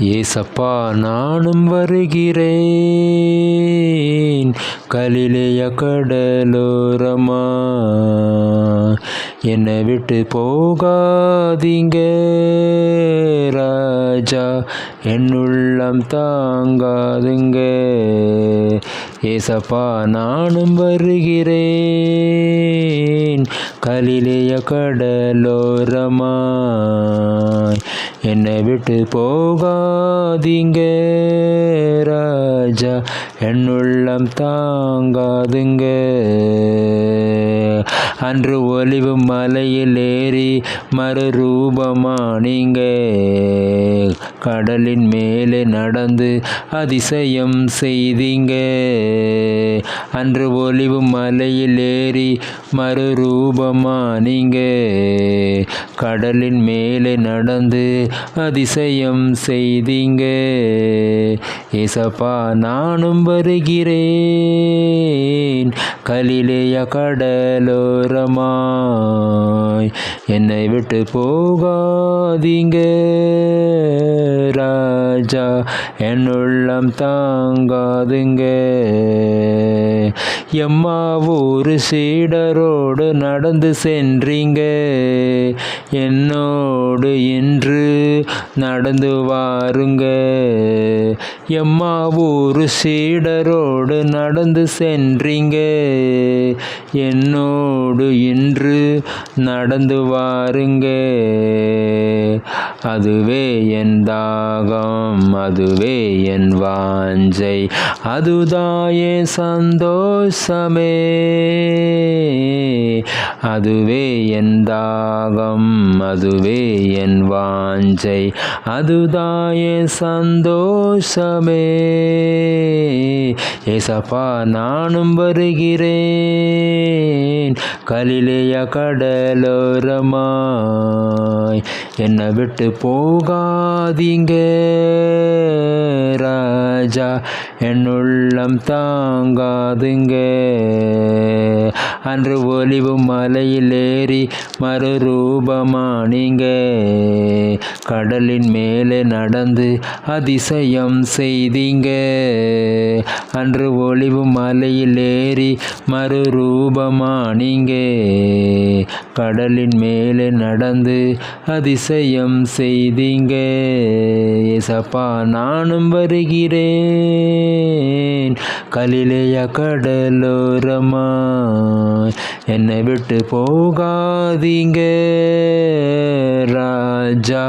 ஏசப்பா நானும் வருகிறேன். கலிலேய கடலோரமா என்னை விட்டு போகாதீங்க. ராஜா என்னுள்ளம் தாங்காதுங்க. ஏசப்பா நானும் வருகிறேன். கலிலேய கடலோரமா என்னை விட்டு போகாதீங்க ராஜா. என் உள்ளம் தாங்காதுங்க. அன்று ஒளிவு மலையில் ஏறி மறுரூபமா நீங்க கடலின் மேலே நடந்து அதிசயம் செய்தீங்க. அன்று ஒலிவு மலையில் ஏறி மறுரூபமா நீங்க கடலின் மேலே நடந்து அதிசயம் செய்தீங்க. ஏசப்பா நானும் வருகிறேன். கலிலேய கடலோரமாய். என்னை விட்டு போகாதீங்க ராஜா. என்னுள்ளம் தாங்காதுங்க. எம்மா ஒரு சீடரோடு நடந்து சென்றீங்க. என்னோடு இன்று நடந்து வாருங்க. எம்மா ஒரு சீடரோடு நடந்து சென்றீங்க. என்னோடு இன்று நடந்து வாருங்க. அதுவே என் தாகம் அதுவே என் வாஞ்சை. அதுதாயே சந்தோஷமே. அதுவே என் தாகம் அதுவே என் வாஞ்சை. அதுதாயே சந்தோஷமே. ஏசப்பா நானும் வருகிறேன். கலிலேய கடலோரமாய். என்னை விட்டு போகாதீங்க ராஜா. என் உள்ளம் தாங்காதுங்க. அன்று ஒளிவு மலையிலேறி ஏறி மறுரூபமா கடலின் மேலே நடந்து அதிசயம் செய்தீங்க. அன்று ஒளிவு மலையிலேறி ஏறி மறுரூபமா கடலின் மேலே நடந்து அதிசயம் செய்தீங்க. ஏசப்பா நானும் வருகிறேன். கலிலேய கடலோரமா. என்னை விட்டு போகாதீங்க ராஜா.